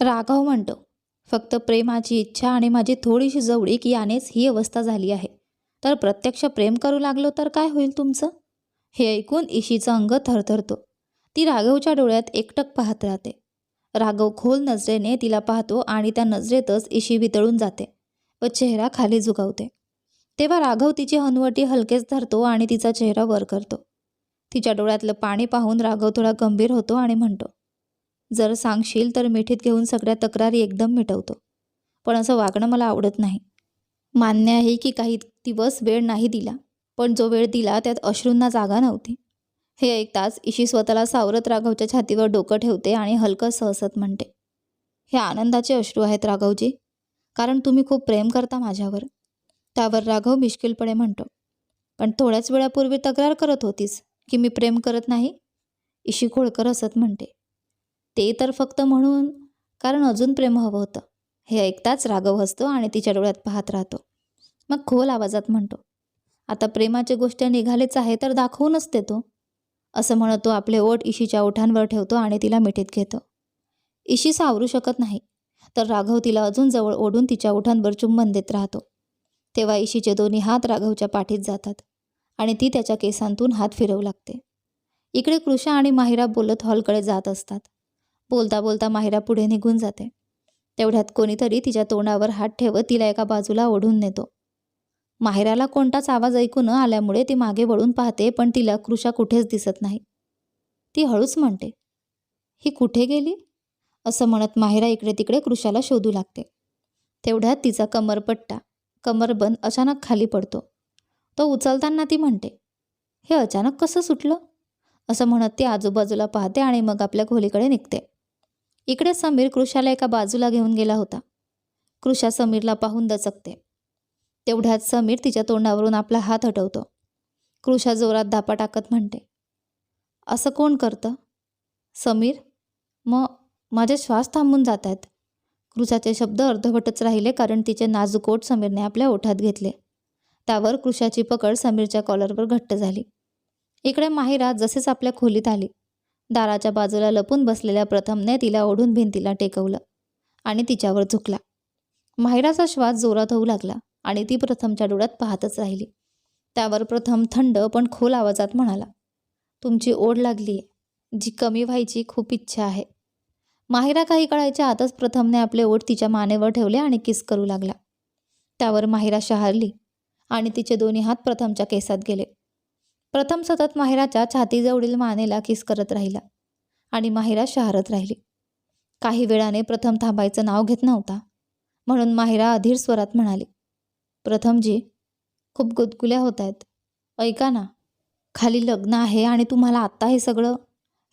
राघव म्हणतो फक्त प्रेमाची इच्छा आणि माझी थोडीशी जवळीक यानेच ही अवस्था झाली आहे. तर प्रत्यक्ष प्रेम करू लागलो तर काय होईल तुमचं? हे ऐकून इशीचं अंग थरथरतो. ती राघवच्या डोळ्यात एकटक पाहत राहते. राघव खोल नजरेने तिला पाहतो आणि त्या नजरेतच इशी वितळून जाते व चेहरा खाली झुगावते. तेव्हा राघव तिची हनुवटी हलकेच धरतो आणि तिचा चेहरा वर करतो. तिच्या डोळ्यातलं पाणी पाहून राघव थोडा गंभीर होतो आणि म्हणतो जर सांगशील तर मिठीत घेऊन सगळ्या तक्रारी एकदम मिटवतो. पण असं वागणं मला आवडत नाही. मान्य आहे की काही दिवस वेळ नाही दिला पण जो वेळ दिला त्यात अश्रूंना जागा नव्हती. हे ऐकताच इशी स्वतःला सावरत राघवच्या छातीवर डोकं ठेवते आणि हलकं सहसत म्हणते हे आनंदाचे अश्रू आहेत राघवजी. कारण तुम्ही खूप प्रेम करता माझ्यावर. त्यावर राघव मिश्किलपणे म्हणतो पण थोड्याच वेळापूर्वी तक्रार करत होतीस की मी प्रेम करत नाही? इशी खोळकर हसत म्हणते ते तर फक्त म्हणून कारण अजून प्रेम हवं होतं. हे ऐकताच राघव हसतो आणि तिच्या डोळ्यात पाहत राहतो. मग खोल आवाजात म्हणतो आता प्रेमाचे गोष्ट निघालेच आहे तर दाखवूनच देतो. असं म्हणत तो आपले ओठ इशीच्या ओठांवर ठेवतो आणि तिला मिठीत घेतो. इशी सावरू शकत नाही तर राघव तिला अजून जवळ ओढून तिच्या ओठांवर चुंबन देत राहतो. तेव्हा इशीचे दोन्ही हात राघवच्या पाठीत जातात आणि ती त्याच्या केसांतून हात फिरवू लागते. इकडे कृषा आणि माहिरा बोलत हॉलकडे जात असतात. बोलता बोलता माहिरा पुढे निघून जाते. तेवढ्यात कोणीतरी तिच्या तोंडावर हात ठेवत तिला एका बाजूला ओढून नेतो. माहिराला कोणताच आवाज ऐकू न आल्यामुळे ती मागे वळून पाहते पण तिला कृषा कुठेच दिसत नाही. ती हळूच म्हणते ही कुठे गेली? असं म्हणत माहिरा इकडे तिकडे कृषाला शोधू लागते. तेवढ्यात तिचा कमरपट्टा कमरबंद अचानक खाली पडतो. तो उचलताना ती म्हणते हे अचानक कसं सुटलं? असं म्हणत ती आजूबाजूला पाहते आणि मग आपल्या खोलीकडे निघते. इकडे समीर कृषाला एका बाजूला घेऊन गेला होता. कृषा समीरला पाहून दचकते. तेवढ्यात समीर तिच्या तोंडावरून आपला हात हटवतो. कृषा जोरात धापा टाकत म्हणते असं कोण करतं? समीर मग माझे श्वास थांबून जात आहेत कृषाचे शब्द अर्धवटच राहिले कारण तिचे नाजूकोट समीरने आपल्या ओठात घेतले. त्यावर कृषाची पकड समीरच्या कॉलरवर घट्ट झाली. इकडे माहिरा जसेच आपल्या खोलीत आली. दाराच्या बाजूला लपून बसलेल्या प्रथमने तिला ओढून भिंतीला टेकवलं आणि तिच्यावर झुकला. माहिराचा श्वास जोरात होऊ लागला आणि ती प्रथमच्या डोळ्यात पाहतच राहिली. त्यावर प्रथम थंड पण खोल आवाजात म्हणाला तुमची ओढ लागली आहे जी कमी व्हायची खूप इच्छा आहे. माहिरा काही कळायच्या आतच प्रथमने आपले ओठ तिच्या मानेवर ठेवले आणि किस करू लागला. त्यावर माहिरा शहारली आणि तिचे दोन्ही हात प्रथमच्या केसात गेले. प्रथम सतत माहिराच्या छातीजवळील मानेला किस करत राहिला आणि माहिरा शहारत राहिली. काही वेळाने प्रथम थांबायचं नाव घेत नव्हता. म्हणून माहिरा अधीर स्वरात म्हणाली प्रथमजी खूप गुदगुल्या होत आहेत ऐका ना खाली लग्न आहे आणि तुम्हाला आत्ता हे सगळं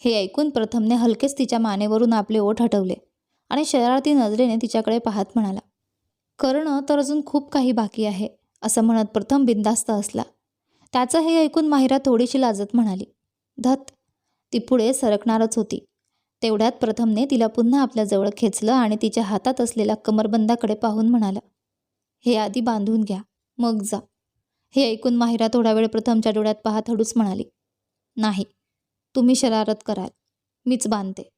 हे ऐकून प्रथमने हलकेच तिच्या मानेवरून आपले ओठ हटवले आणि शरारती नजरेने तिच्याकडे पाहत म्हणाला करणं तर अजून खूप काही बाकी आहे असं म्हणत प्रथम बिंदास्त असला त्याचं हे ऐकून माहिरा थोडीशी लाजत म्हणाली. धत ती पुढे सरकणारच होती. तेवढ्यात प्रथमने तिला पुन्हा आपल्याजवळ खेचलं आणि तिच्या हातात असलेल्या कमरबंदाकडे पाहून म्हणाला हे आधी बांधून घ्या मग जा. हे ऐकून माहिरा थोडा वेळ प्रथमच्या डोळ्यात पाहत हळूच म्हणाली नाही तुम्ही शरारत कराल मीच बांधते.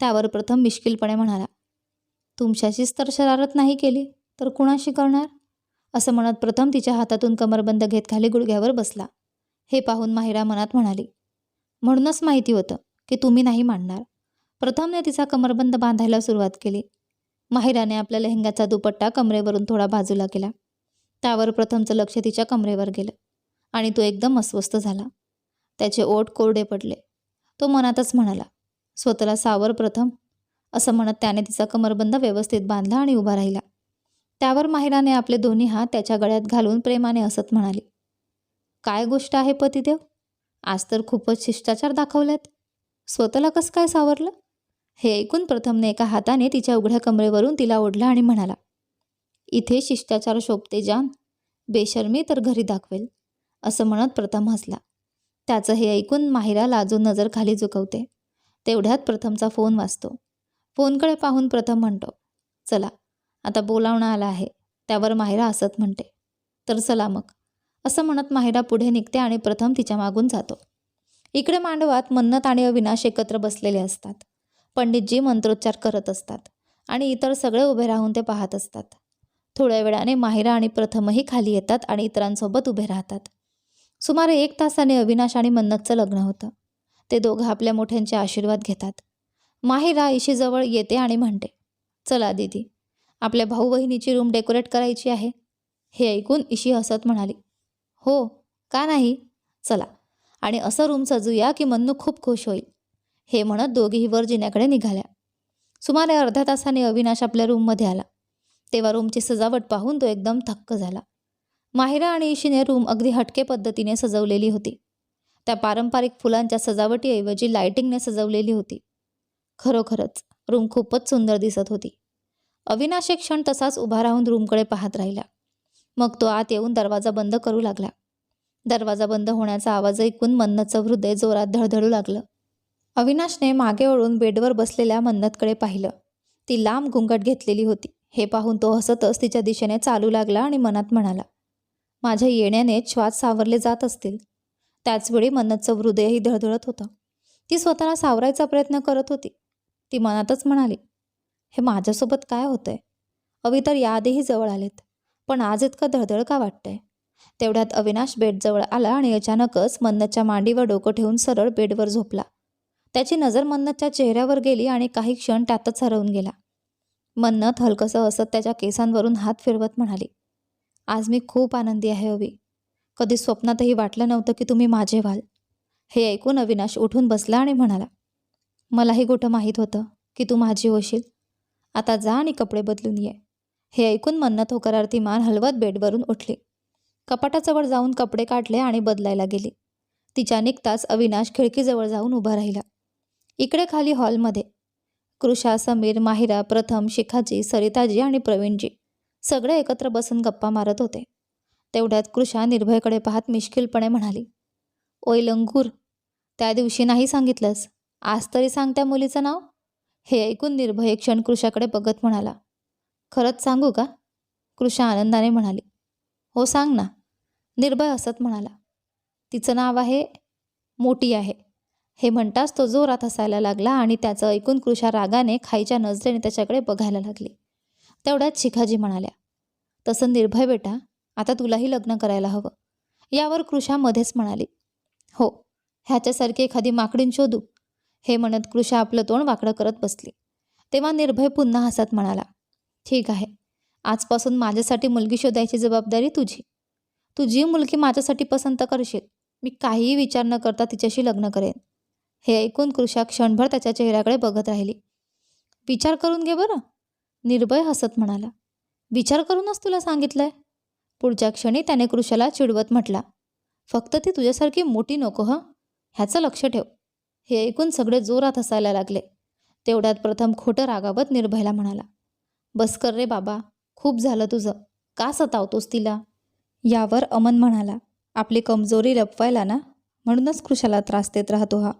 त्यावर प्रथम मिश्किलपणे म्हणाला तुमच्याशीच तर शरारत नाही केली तर कुणाशी करणार? असं म्हणत प्रथम तिच्या हातातून कमरबंद घेत खाली गुडघ्यावर बसला. हे पाहून माहिरा मनात म्हणाली म्हणूनच माहिती होतं की तुम्ही नाही मांडणार प्रथमने तिचा कमरबंद बांधायला सुरुवात केली. माहिराने आपल्या लेहंग्याचा दुपट्टा कमरेवरून थोडा बाजूला केला. त्यावर प्रथमचं लक्ष तिच्या कमरेवर गेलं आणि तो एकदम अस्वस्थ झाला. त्याचे ओठ कोरडे पडले. तो मनातच म्हणाला स्वतःला सावर प्रथम. असं म्हणत त्याने तिचा कमरबंद व्यवस्थित बांधला आणि उभा राहिला. त्यावर माहिराने आपले दोन्ही हात त्याच्या गळ्यात घालून प्रेमाने असत म्हणाली काय गोष्ट आहे पतिदेव? आज तर खूपच शिष्टाचार दाखवल्यात. स्वतःला कसं काय सावरलं? हे ऐकून प्रथमने एका हाताने तिच्या उघड्या कमरेवरून तिला ओढला आणि म्हणाला इथे शिष्टाचार शोभते जान. बेशर्मी तर घरी दाखवेल. असं म्हणत प्रथम हसला. त्याचं हे ऐकून माहिरा लाजून नजर खाली झुकवते. तेवढ्यात प्रथमचा फोन वाचतो फोनकडे पाहून प्रथम म्हणतो चला आता बोलावणं आला आहे. त्यावर माहिरा हसत म्हणते. तर चला मग. असं म्हणत माहिरा पुढे निघते आणि प्रथम तिच्या मागून जातो. इकडे मांडवात मन्नत आणि अविनाश एकत्र बसलेले असतात. पंडितजी मंत्रोच्चार करत असतात आणि इतर सगळे उभे राहून ते पाहत असतात. थोड्या वेळाने माहिरा आणि प्रथमही खाली येतात आणि इतरांसोबत उभे राहतात. सुमारे एक तासाने अविनाश आणि मन्नतचं लग्न होतं. ते दोघं आपल्या मोठ्यांचे आशीर्वाद घेतात. माहिरा इशीजवळ येते आणि म्हणते चला दीदी आपल्या भाऊ बहिणीची रूम डेकोरेट करायची आहे. हे ऐकून इशी हसत म्हणाली हो का नाही? चला आणि असं रूम सजूया की मन्नू खूप खुश होईल. हे म्हणत दोघीही वर जिन्याकडे निघाल्या. सुमारे अर्ध्या तासाने अविनाश आपल्या रूममध्ये आला. तेव्हा रूमची सजावट पाहून तो एकदम थक्क झाला. माहिरा आणि इशीने रूम अगदी हटके पद्धतीने सजवलेली होती. त्या पारंपरिक फुलांच्या सजावटीऐवजी लायटिंगने सजवलेली होती. खरोखरच रूम खूपच सुंदर दिसत होती. अविनाश एक क्षण तसाच उभा राहून रूमकडे पाहत राहिला. मग तो आत येऊन दरवाजा बंद करू लागला. दरवाजा बंद होण्याचा आवाज ऐकून मन्नतचं हृदय जोरात धडधडू लागलं. अविनाशने मागे वळून बेडवर बसलेल्या मन्नतकडे पाहिलं. ती लांब घुंगट घेतलेली होती. हे पाहून तो हसतच तिच्या दिशेने चालू लागला आणि मनात म्हणाला माझ्या येण्याने श्वास सावरले जात असतील. त्याचवेळी मन्नतचं हृदयही धडधडत होतं. ती स्वतःला सावरायचा प्रयत्न करत होती. ती मनातच म्हणाली हे माझ्यासोबत काय होतंय? अवी तर याआधीही जवळ आलेत. पण आज इतकं धडधड का वाटतंय? तेवढ्यात अविनाश बेडजवळ आला आणि अचानकच मन्नतच्या मांडीवर डोकं ठेवून सरळ बेडवर झोपला. त्याची नजर मन्नतच्या चेहऱ्यावर गेली आणि काही क्षण त्यातच हरवून गेला. मन्नत हलकसं असत त्याच्या केसांवरून हात फिरवत म्हणाली आज मी खूप आनंदी आहे अवी. कधी स्वप्नातही वाटलं नव्हतं की तुम्ही माझे व्हाल. हे ऐकून अविनाश उठून बसला आणि म्हणाला मलाही कुठं माहीत होतं की तू माझी होशील. आता जा आणि कपडे बदलून ये. हे ऐकून मन्नत होकारार्थी मान हलवत बेडवरून उठली. कपाटाजवळ जाऊन कपडे काढले आणि बदलायला गेली. तिच्या निघताच अविनाश खिडकीजवळ जाऊन उभा राहिला. इकडे खाली हॉलमध्ये. कृषा समीर माहिरा प्रथम शिखाजी सरिताजी आणि प्रवीणजी सगळे एकत्र बसून गप्पा मारत होते. तेवढ्यात कृषा निर्भयकडे पाहत मिश्किलपणे म्हणाली ओय लंगूर त्या दिवशी नाही सांगितलंस? आज तरी सांग त्या मुलीचं नाव. हे ऐकून निर्भय क्षण कृषाकडे बघत म्हणाला खरंच सांगू का? कृषा आनंदाने म्हणाली हो सांग ना. निर्भय हसत म्हणाला तिचं नाव आहे मोठी आहे. हे म्हणताच तो जोरात हसायला लागला आणि त्याचं ऐकून कृषा रागाने खाईच्या नजरेने त्याच्याकडे बघायला लागली. तेवढ्यात शिखाजी म्हणाल्या तसं निर्भय बेटा आता तुलाही लग्न करायला हवं. यावर कृषा मध्येच म्हणाली हो ह्याच्यासारखी एखादी माकडीन शोधू. हे म्हणत कृषा आपलं तोंड वाकडं करत बसली. तेव्हा निर्भय पुन्हा हसत म्हणाला ठीक आहे. आजपासून माझ्यासाठी मुलगी शोधायची जबाबदारी तुझी. तू जी मुलगी माझ्यासाठी पसंत करशील मी काहीही विचार न करता तिच्याशी लग्न करेन. हे ऐकून कृषा क्षणभर त्याच्या चेहऱ्याकडे बघत राहिली. विचार करून घे बरं. निर्भय हसत म्हणाला विचार करूनच तुला सांगितलंय. पुढच्या क्षणी त्याने कृषाला चिडवत म्हटला फक्त ती तुझ्यासारखी मोठी नको हं? ह्याचं लक्ष ठेव. हे ऐकून सगळे जोरात हसायला लागले. तेवढ्यात प्रथम खोटं रागावत निर्भयला म्हणाला बस कर रे बाबा खूप झालं तुझं. का सतावतोस तिला? यावर अमन म्हणाला आपली कमजोरी लपवायला ना म्हणूनच कृषाला त्रास देत राहतो हा.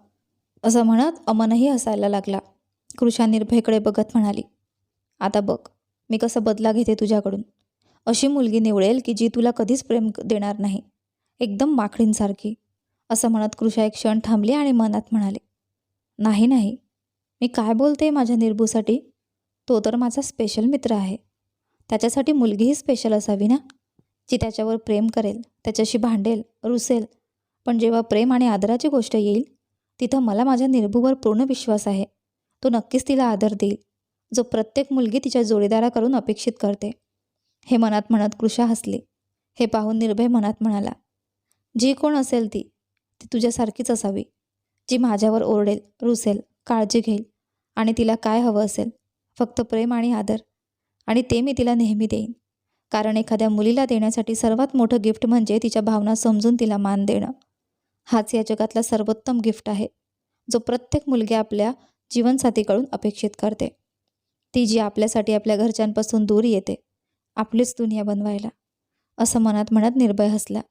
असं म्हणत अमनही हसायला लागला. कृषा निर्भयकडे बघत म्हणाली आता बघ मी कसं बदला घेते तुझ्याकडून. अशी मुलगी निवडेल की जी तुला कधीच प्रेम देणार नाही. एकदम माखडींसारखी असं म्हणत कृषा एक क्षण थांबली आणि मनात म्हणाले नाही नाही. मी काय बोलते माझ्या निर्भूसाठी? तो तर माझा स्पेशल मित्र आहे. त्याच्यासाठी मुलगीही स्पेशल असावी ना? जी त्याच्यावर प्रेम करेल त्याच्याशी भांडेल रुसेल. पण जेव्हा प्रेम आणि आदराची गोष्ट येईल तिथं मला माझ्या निर्भूवर पूर्ण विश्वास आहे. तो नक्कीच तिला आदर देईल. जो प्रत्येक मुलगी तिच्या जोडीदाराकडून अपेक्षित करते. हे मनात म्हणत कृषा हसली. हे पाहून निर्भय मनात म्हणाला जी कोण असेल ती ती तुझ्यासारखीच असावी जी माझ्यावर ओरडेल रुसेल काळजी घेईल आणि तिला काय हवं असेल. फक्त प्रेम आणि आदर. आणि ते मी तिला नेहमी देईन. कारण एखाद्या मुलीला देण्यासाठी सर्वात मोठं गिफ्ट म्हणजे तिच्या भावना समजून तिला मान देणं. हाच या जगातला सर्वोत्तम गिफ्ट आहे जो प्रत्येक मुलगी आपल्या जीवनसाथीकडून अपेक्षित करते. ती जी आपल्यासाठी आपल्या घरच्यांपासून दूर येते आपलीच दुनिया बनवायला. असं मनात म्हणत निर्भय हसला.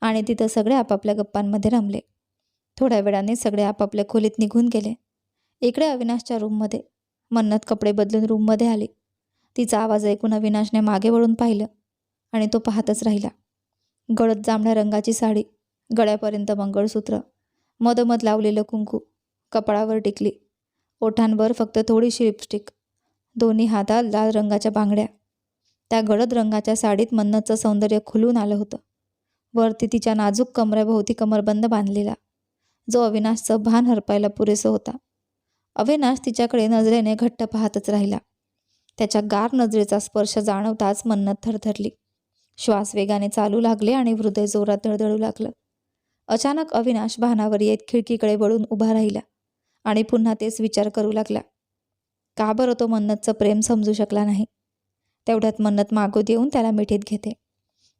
आणि तिथं सगळे आपापल्या गप्पांमध्ये रमले. थोड्या वेळाने सगळे आपापल्या खोलीत निघून गेले. इकडे अविनाशच्या रूममध्ये. मन्नत कपडे बदलून रूममध्ये आली. तिचा आवाज ऐकून अविनाशने मागे वळून पाहिलं आणि तो पाहतच राहिला. गळत जांभळ्या रंगाची साडी गळ्यापर्यंत मंगळसूत्र मधोमध लावलेलं कुंकू कपाळावर टिकली. ओठांवर फक्त थोडीशी लिपस्टिक दोन्ही हातात लाल रंगाच्या बांगड्या. त्या गडद रंगाच्या साडीत मन्नतचं सौंदर्य खुलून आलं होतं. वरती तिच्या नाजूक कमऱ्याभोवती कमरबंद बांधलेला. जो अविनाशचं भान हरपायला पुरेसं होता. अविनाश तिच्याकडे नजरेने घट्ट पाहतच राहिला. त्याच्या गार नजरेचा स्पर्श जाणवताच मन्नत थरथरली. श्वास वेगाने चालू लागले आणि हृदय जोरात धडधडू लागलं. अचानक अविनाश भानावर येत खिडकीकडे वळून उभा राहिला आणि पुन्हा तेच विचार करू लागला. का बरं तो मन्नतचं प्रेम समजू शकला नाही? तेवढ्यात मन्नत मागोद येऊन त्याला मिठीत घेते.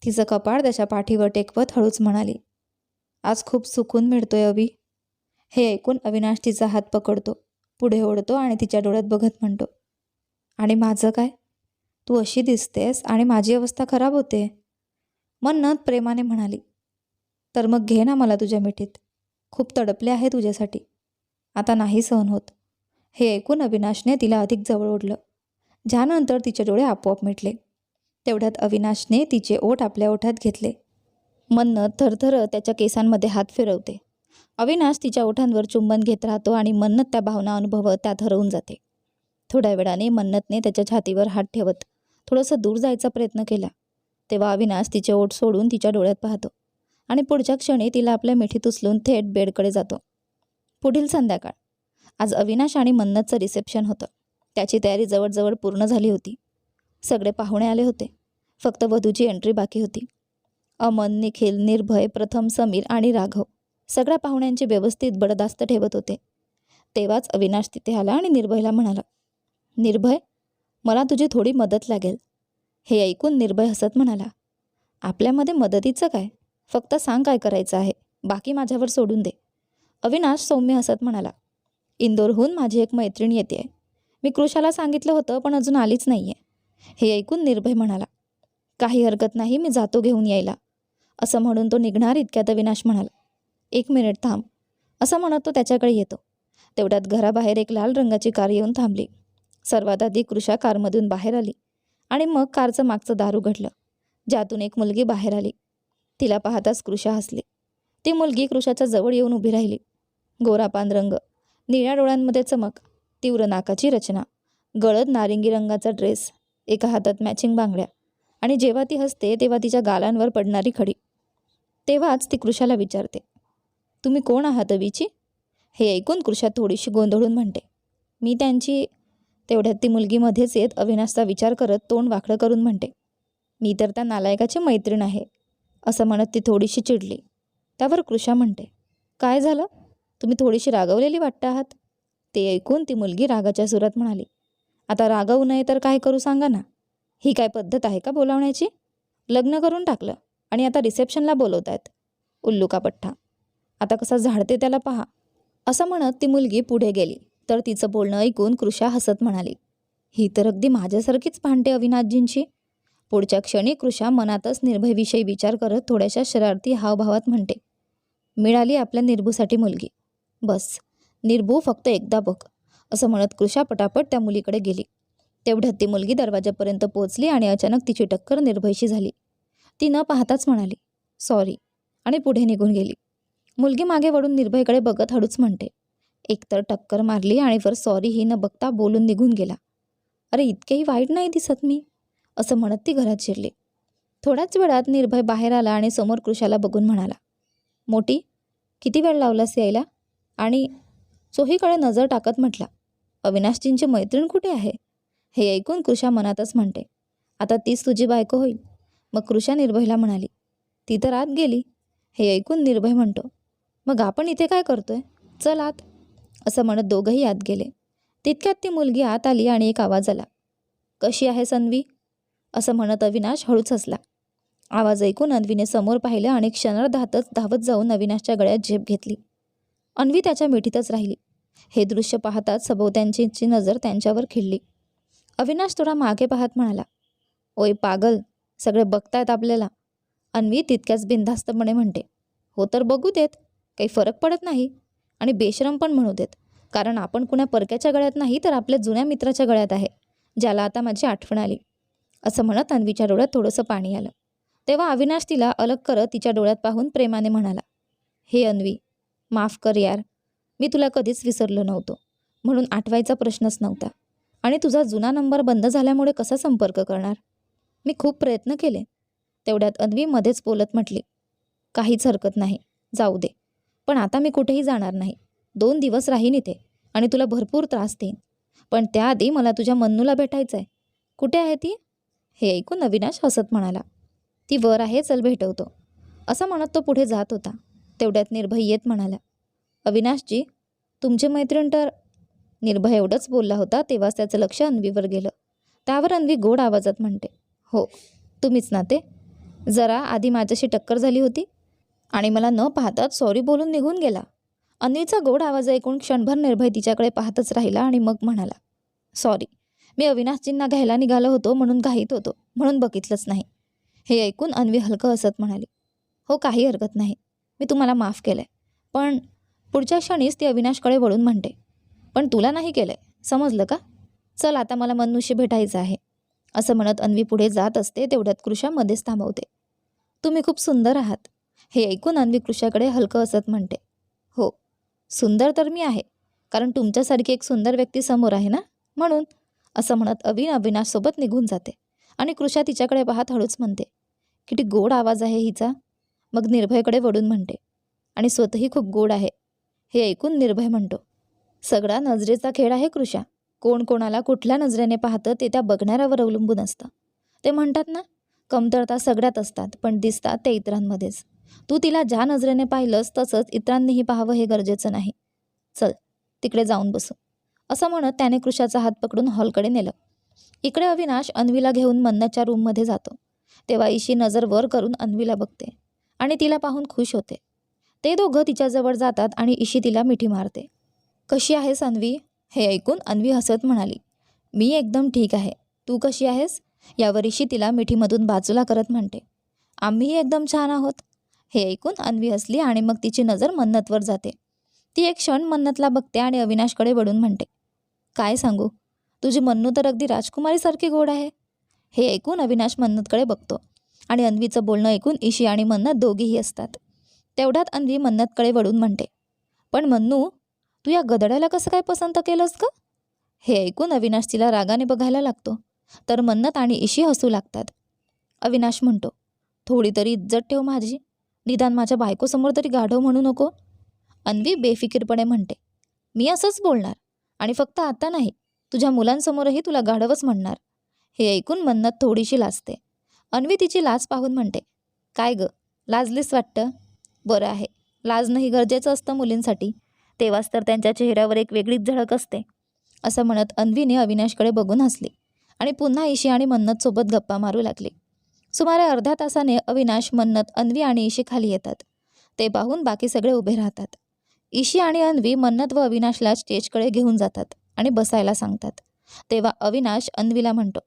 तिचं कपाळ त्याच्या पाठीवर टेकवत हळूच म्हणाली आज खूप सुकून मिळतोय अवी हे ऐकून अविनाश तिचा हात पकडतो पुढे ओढतो आणि तिच्या डोळ्यात बघत म्हणतो आणि माझं काय? तू अशी दिसतेस आणि माझी अवस्था खराब होते. मन्नत प्रेमाने म्हणाली तर मग घे ना मला तुझ्या मिठीत. खूप तडपले आहे तुझ्यासाठी. आता नाही सहन होत. हे ऐकून अविनाशने तिला अधिक जवळ ओढलं. ज्यानंतर तिचे डोळे आपोआप मिटले. तेवढ्यात अविनाशने तिचे ओठ आपल्या ओठात घेतले. मन्नत थरथर त्याच्या केसांमध्ये हात फिरवते. अविनाश तिच्या ओठांवर चुंबन घेत राहतो आणि मन्नत त्या भावना अनुभवत त्यात हरवून जाते. थोड्या वेळाने मन्नतने त्याच्या छातीवर हात ठेवत थोडंसं दूर जायचा प्रयत्न केला. तेव्हा अविनाश तिचे ओठ सोडून तिच्या डोळ्यात पाहतो आणि पुढच्या क्षणी तिला आपल्या मिठीत उचलून थेट बेडकडे जातो. पुढील संध्याकाळ. आज अविनाश आणि मन्नतचं रिसेप्शन होतं. त्याची तयारी जवळजवळ पूर्ण झाली होती. सगळे पाहुणे आले होते. फक्त वधूची एंट्री बाकी होती. अमन निखिल निर्भय प्रथम समीर आणि राघव सगळ्या पाहुण्यांची व्यवस्थित बडदास्त ठेवत होते. तेव्हाच अविनाश तिथे आला आणि निर्भयला म्हणाला निर्भय मला तुझी थोडी मदत लागेल. हे ऐकून निर्भय हसत म्हणाला आपल्यामध्ये मदतीचं काय? फक्त सांग काय करायचं आहे. बाकी माझ्यावर सोडून दे. अविनाश सौम्य हसत म्हणाला इंदोरहून माझी एक मैत्रीण येते मी कृषाला सांगितलं होतं पण अजून आलीच नाही आहे हे ऐकून निर्भय म्हणाला काही हरकत नाही मी जातो घेऊन यायला. असं म्हणून तो निघणार इतक्यात अविनाश म्हणाला एक मिनिट थांब. असं म्हणत तो त्याच्याकडे येतो. तेवढ्यात घराबाहेर एक लाल रंगाची कार येऊन थांबली. सर्वात आधी कृषा कारमधून बाहेर आली आणि मग कारचं मागचं दार उघडलं ज्यातून एक मुलगी बाहेर आली. तिला पाहताच कृषा हसली. ती मुलगी कृषाच्या जवळ येऊन उभी राहिली. गोरापान रंग निळ्या डोळ्यांमध्ये चमक तीव्र नाकाची रचना गळद नारिंगी रंगाचा ड्रेस एका हातात मॅचिंग बांगड्या. आणि जेव्हा ती हसते तेव्हा तिच्या गालांवर पडणारी खडी. तेव्हाच ती कृषाला विचारते तुम्ही कोण आहात अवीची? हे ऐकून कृषा थोडीशी गोंधळून म्हणते मी त्यांची तेवढ्यात ती मुलगी मध्येच येत अविनाशचा विचार करत तोंड वाकडं करून म्हणते मी तर त्या नालायकाची मैत्रीण आहे असं म्हणत ती थोडीशी चिडली. त्यावर कृषा म्हणते काय झालं? तुम्ही थोडीशी रागवलेली वाटत आहात? ते ऐकून ती मुलगी रागाच्या सुरात म्हणाली आता रागवू नये तर काय करू सांगा ना? ही काय पद्धत आहे का बोलावण्याची? लग्न करून टाकलं आणि आता रिसेप्शनला बोलवत आहेत उल्लू पठ्ठा? आता कसा झाडते त्याला पहा. असं म्हणत ती मुलगी पुढे गेली. तर तिचं बोलणं ऐकून कृषा हसत म्हणाली. ही तर अगदी माझ्यासारखीच भांडते अविनाथजींची पुढच्या क्षणी कृषा मनातच निर्भयविषयी विचार करत थोड्याशा शरारती हावभावात म्हणते. मिळाली आपल्या निर्भूसाठी मुलगी. बस. निर्भू फक्त एकदा बघ. असं म्हणत कृषा पटापट त्या मुलीकडे गेली. तेवढ्यात ती मुलगी दरवाजापर्यंत पोहोचली आणि अचानक तिची टक्कर निर्भयशी झाली. ती न पाहताच म्हणाली सॉरी आणि पुढे निघून गेली. मुलगी मागे वळून निर्भयकडे बघत हळूच म्हणते एकतर टक्कर मारली आणि वर सॉरी ही न बघता बोलून निघून गेला. अरे इतकेही वाईट नाही दिसत मी असं म्हणत ती घरात शिरली. थोड्याच वेळात निर्भय बाहेर आला आणि समोर कृषाला बघून म्हणाला मोठी किती वेळ लावलास यायला? आणि चोहीकडे नजर टाकत म्हटला अविनाशजींची मैत्रीण कुठे आहे? हे ऐकून कृषा मनातच म्हणते. आता तीच तुझी बायको होईल? मग कृषा निर्भयला म्हणाली. ती तर आत गेली. हे ऐकून निर्भय म्हणतो. मग आपण इथे काय करतोय? चल आत. असं म्हणत दोघंही आत गेले. तितक्यात ती मुलगी आत आली आणि एक आवाज आला. कशी आहे सन्वी? असं म्हणत अविनाश हळूच हसला. आवाज ऐकून अन्वीने समोर पाहिलं आणि क्षणार्धातच धावत जाऊन अविनाशच्या गळ्यात झेप घेतली. अन्वी त्याच्या मिठीतच राहिली. हे दृश्य पाहताच सभोवत्यांची नजर त्यांच्यावर खिळली. अविनाश थोडा मागे पाहत म्हणाला ओय पागल सगळे बघतायत आपल्याला. अन्वी तितक्याच बिनधास्तपणे म्हणते हो तर बघू देत काही फरक पडत नाही. आणि बेशरम पण म्हणू देत कारण आपण कुण्या परक्याच्या गळ्यात नाही तर आपल्या जुन्या मित्राच्या गळ्यात आहे ज्याला आता माझी आठवण आली. असं म्हणत अन्वीच्या डोळ्यात थोडंसं पाणी आलं. तेव्हा अविनाश तिला अलग करत तिच्या डोळ्यात पाहून प्रेमाने म्हणाला हे अन्वी माफ कर यार मी तुला कधीच विसरलो नव्हतो. म्हणून आठवायचा प्रश्नच नव्हता. आणि तुझा जुना नंबर बंद झाल्यामुळे कसा संपर्क करणार? मी खूप प्रयत्न केले. तेवढ्यात अन्वी मध्येच बोलत म्हटली काहीच हरकत नाही. जाऊ दे. पण आता मी कुठेही जाणार नाही. दोन दिवस राहीन इथे आणि तुला भरपूर त्रास देईन. पण त्याआधी मला तुझ्या मन्नूला भेटायचं आहे कुठे आहे ती? हे ऐकून अविनाश हसत म्हणाला ती वर आहे चल भेटवतो. असं म्हणत तो पुढे जात होता. तेवढ्यात निर्भय येत म्हणाला अविनाशजी तुमचे मैत्रीण तर निर्भय एवढंच बोलला होता तेव्हाच त्याचं लक्ष अन्वीवर गेलं. त्यावर अन्वी गोड आवाजात म्हणते हो तुम्हीच ना ते जरा आधी माझ्याशी टक्कर झाली होती आणि मला न पाहताच सॉरी बोलून निघून गेला. अन्वीचा गोड आवाज ऐकून क्षणभर निर्भय तिच्याकडे पाहतच राहिला आणि मग म्हणाला सॉरी मी अविनाशजींना घ्यायला निघालो होतो म्हणून घाईत होतो म्हणून बघितलंच नाही. हे ऐकून अन्वी हलकं हसत म्हणाली हो काही हरकत नाही. मी तुम्हाला माफ केलं आहे पण पुढच्या क्षणीच ती अविनाशकडे वळून म्हणते पण तुला नाही केलं आहे समजलं का? चल आता मला मनुष्य भेटायचं आहे. असं म्हणत अन्वी पुढे जात असते तेवढ्यात कृषा मध्येच थांबवते. तुम्ही खूप सुंदर आहात. हे ऐकून अन्वी कृषाकडे हलकं असत म्हणते हो सुंदर तर मी आहे कारण तुमच्यासारखी एक सुंदर व्यक्ती समोर आहे ना म्हणून? असं म्हणत अविन अविनाशसोबत निघून जाते आणि कृषा तिच्याकडे पाहत हळूच म्हणते किती गोड आवाज आहे हिचा. मग निर्भयकडे वळून म्हणते आणि स्वतःही खूप गोड आहे हे ऐकून निर्भय म्हणतो. सगळा नजरेचा खेळ आहे कृषा. कोण कोणाला कुठल्या नजरेने पाहतं ते त्या बघणाऱ्यावर अवलंबून असतं. ते म्हणतात ना कमतरता सगळ्यात असतात पण दिसतात ते इतरांमध्येच. तू तिला ज्या नजरेने पाहिलंस तसंच इतरांनीही पाहावं हे गरजेचं नाही. चल तिकडे जाऊन बसू. असं म्हणत त्याने कृषाचा हात पकडून हॉलकडे नेलं. इकडे अविनाश अन्वीला घेऊन मन्नाच्या रूममध्ये जातो. तेव्हा ईशी नजर वर करून अन्वीला बघते आणि तिला पाहून खुश होते. ते दोघं तिच्याजवळ जातात आणि इशी तिला मिठी मारते. कशी आहेस अन्वी? हे ऐकून अन्वी हसत म्हणाली. मी एकदम ठीक आहे. तू कशी आहेस? यावर इशी तिला मिठीमधून बाजूला करत म्हणते. आम्हीही एकदम छान आहोत. हे ऐकून अन्वी हसली आणि मग तिची नजर मन्नतवर जाते. ती एक क्षण मन्नतला बघते आणि अविनाशकडे वळून म्हणते. काय सांगू? तुझी मन्नू तर अगदी राजकुमारीसारखी गोड आहे. हे ऐकून अविनाश मन्नतकडे बघतो. आणि अन्वीचं बोलणं ऐकून इशी आणि मन्नत दोघीही असतात तेवढ्यात अन्वी मन्नतकडे वळून म्हणते पण मन्नू तू या गदड्याला कसं काय पसंत केलंस का हे ऐकून अविनाश तिला रागाने बघायला लागतो. तर मन्नत आणि इशी हसू लागतात. अविनाश म्हणतो थोडी तरी इज्जत ठेव माझी. निदान माझ्या बायकोसमोर तरी गाढव म्हणू नको. अन्वी बेफिकीरपणे म्हणते मी असंच बोलणार आणि फक्त आता नाही तुझ्या मुलांसमोरही तुला गाढवच म्हणणार. हे ऐकून मन्नत थोडीशी लाजते. अन्वी तिची लाज पाहून म्हणते काय ग लाजलीस वाटतं? बरं आहे. लाजणं ही गरजेचं असतं मुलींसाठी. तेव्हाच तर त्यांच्या चेहऱ्यावर एक वेगळीच झळक असते. असं म्हणत अन्वीने अविनाशकडे बघून हसली आणि पुन्हा ईशी आणि मन्नतसोबत गप्पा मारू लागली. सुमारे अर्ध्या तासाने अविनाश मन्नत अन्वी आणि ईशी खाली येतात. ते पाहून बाकी सगळे उभे राहतात. ईशी आणि अन्वी मन्नत व अविनाशला स्टेजकडे घेऊन जातात आणि बसायला सांगतात. तेव्हा अविनाश अन्वीला म्हणतो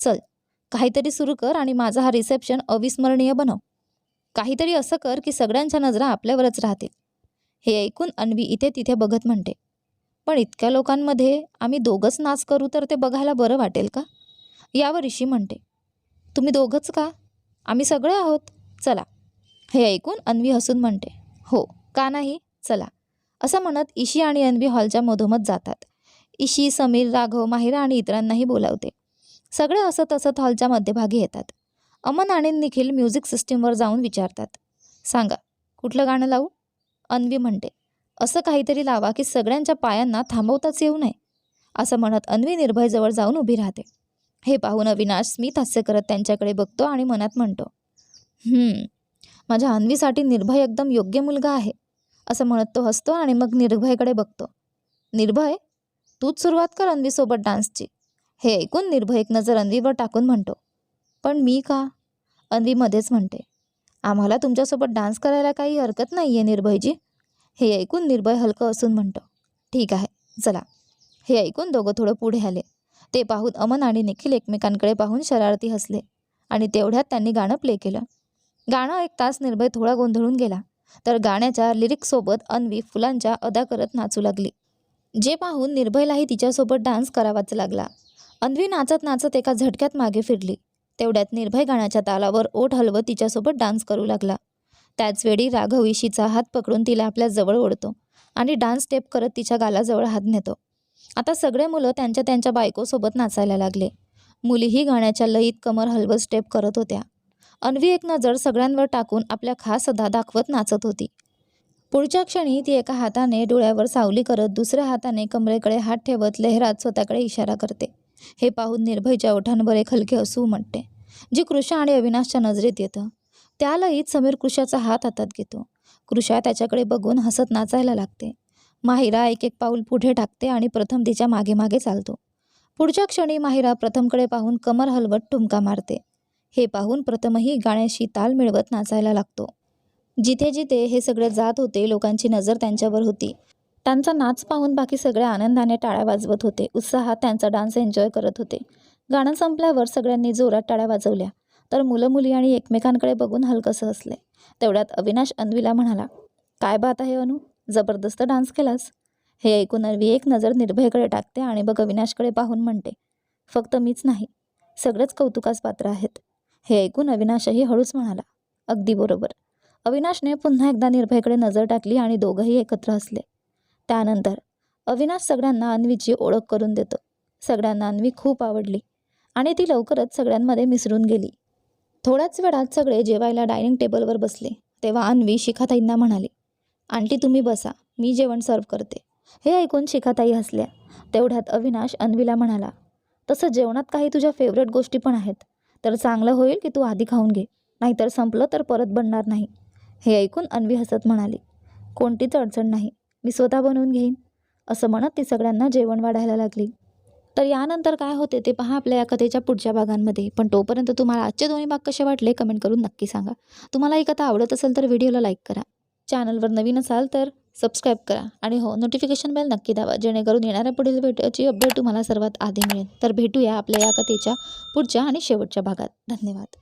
चल काहीतरी सुरू कर आणि माझा हा रिसेप्शन अविस्मरणीय बनव. काहीतरी असं कर की सगळ्यांच्या नजरा आपल्यावरच राहतील. हे ऐकून अन्वी इथे तिथे बघत म्हणते पण इतक्या लोकांमध्ये आम्ही दोघंच नाच करू तर ते बघायला बरं वाटेल का? यावर ऋषी म्हणते तुम्ही दोघंच का? आम्ही सगळे आहोत. चला. हे ऐकून अन्वी हसून म्हणते हो का नाही? चला. असं म्हणत ईशी आणि अन्वी हॉलच्या मधोमध जातात. इशी समीर राघव माहिरा आणि इतरांनाही बोलावते. सगळे हसत हसत हॉलच्या मध्यभागी येतात. अमन आणि निखिल म्युझिक सिस्टीमवर जाऊन विचारतात. सांगा कुठलं गाणं लावू? अन्वी म्हणते. असं काहीतरी लावा की सगळ्यांच्या पायांना थांबवताच येऊ नये असं म्हणत अन्वी निर्भयजवळ जाऊन उभी राहते. हे पाहून अविनाश स्मित हास्य करत त्यांच्याकडे बघतो आणि मनात म्हणतो माझ्या अन्वीसाठी निर्भय एकदम योग्य मुलगा आहे असं म्हणत तो हसतो आणि मग निर्भयकडे बघतो. निर्भय? तूच सुरुवात कर अन्वीसोबत डान्सची. हे ऐकून निर्भय एक नजर अन्वीवर टाकून म्हणतो पण मी का? अन्वी मध्येच म्हणते. आम्हाला तुमच्यासोबत डान्स करायला काही हरकत नाही आहे निर्भयजी. हे ऐकून निर्भय हलकं असून म्हणतो. ठीक आहे चला. हे ऐकून दोघं थोडं पुढे आले. ते पाहून अमन आणि निखिल एकमेकांकडे पाहून शरारती हसले आणि तेवढ्यात त्यांनी गाणं प्ले केलं. गाणं एक तास निर्भय थोडा गोंधळून गेला. तर गाण्याच्या लिरिक्ससोबत अन्वी फुलांच्या अदा करत नाचू लागली. जे पाहून निर्भयलाही तिच्यासोबत डान्स करावाच लागला. अन्वी नाचत नाचत एका झटक्यात मागे फिरली. तेवढ्यात निर्भय गाण्याच्या तालावर ओठ हलवत तिच्यासोबत डान्स करू लागला. त्याचवेळी राघव ईशीचा हात पकडून तिला आपल्या जवळ ओढतो आणि डान्स स्टेप करत तिच्या गालाजवळ हात नेतो. आता सगळे मुलं त्यांच्या त्यांच्या बायकोसोबत नाचायला लागले. मुलीही गाण्याच्या लयीत कमर हलवत स्टेप करत होत्या. अन्वी एक नजर सगळ्यांवर टाकून आपल्या खास सदा दाखवत नाचत होती. पुढच्या क्षणी ती एका हाताने डोळ्यावर सावली करत दुसऱ्या हाताने कमरेकडे हात ठेवत लहरात स्वतःकडे इशारा करते. हे पाहून निर्भयच्या ओठांवर एक हलके हसू उमटते जी कृषा आणि अविनाशच्या नजरेत येतं. त्या समीर कृषाचा हात हातात घेतो. कृषा त्याच्याकडे बघून हसत नाचायला लागते. माहिरा एक एक पाऊल पुढे टाकते आणि प्रथम तिच्यामागे मागे चालतो. पुढच्या क्षणी माहिरा प्रथमकडे पाहून कमर हलवत ठुमका मारते. हे पाहून प्रथमही गाण्याशी ताल मिळवत नाचायला लागतो. जिथे जिथे हे सगळे जात होते लोकांची नजर त्यांच्यावर होती. त्यांचा नाच पाहून बाकी सगळे आनंदाने टाळ्या वाजवत होते. उत्साहात त्यांचा डान्स एन्जॉय करत होते. गाणं संपल्यावर सगळ्यांनी जोरात टाळ्या वाजवल्या. तर मुलं मुली आणि एकमेकांकडे बघून हलकंसं हसले. तेवढ्यात अविनाश अन्वीला म्हणाला काय बात आहे अनु? जबरदस्त डान्स केलास. हे ऐकून अन्वी एक नजर निर्भयकडे टाकते आणि बघ अविनाशकडे पाहून म्हणते फक्त मीच नाही सगळेच कौतुकास पात्र आहेत. हे ऐकून अविनाशही हळूच म्हणाला अगदी बरोबर. अविनाशने पुन्हा एकदा निर्भयकडे नजर टाकली आणि दोघंही एकत्र हसले. त्यानंतर अविनाश सगळ्यांना अन्वीची ओळख करून देतो. सगळ्यांना अन्वी खूप आवडली आणि ती लवकरच सगळ्यांमध्ये मिसळून गेली. थोड्याच वेळात सगळे जेवायला डायनिंग टेबलवर बसले. तेव्हा अन्वी शिखाताईंना म्हणाली आंटी तुम्ही बसा. मी जेवण सर्व करते. हे ऐकून शिखाताई हसल्या. तेवढ्यात अविनाश अन्वीला म्हणाला तसं जेवणात काही तुझ्या फेवरेट गोष्टी पण आहेत. तर चांगलं होईल की तू आधी खाऊन घे. नाहीतर संपलं तर परत बनणार नाही. हे ऐकून अन्वी हसत म्हणाली कोणतीच अडचण नाही. मी स्वतः बनवून घेईन. असं म्हणत ती सगळ्यांना जेवण वाढायला लागली. तर यानंतर काय होते ते पहा आपल्या या कथेच्या पुढच्या भागांमध्ये. पण तोपर्यंत तुम्हाला आजचे दोन्ही भाग कसे वाटले कमेंट करून नक्की सांगा. तुम्हाला ही कथा आवडत असेल तर व्हिडिओला लाईक करा. चॅनलवर नवीन असाल तर सबस्क्राईब करा. आणि हो नोटिफिकेशन बेल नक्की दावा जेणेकरून येणाऱ्या पुढील व्हिडिओची अपडेट तुम्हाला सर्वात आधी मिळेल. तर भेटूया आपल्या या कथेच्या पुढच्या आणि शेवटच्या भागात. धन्यवाद.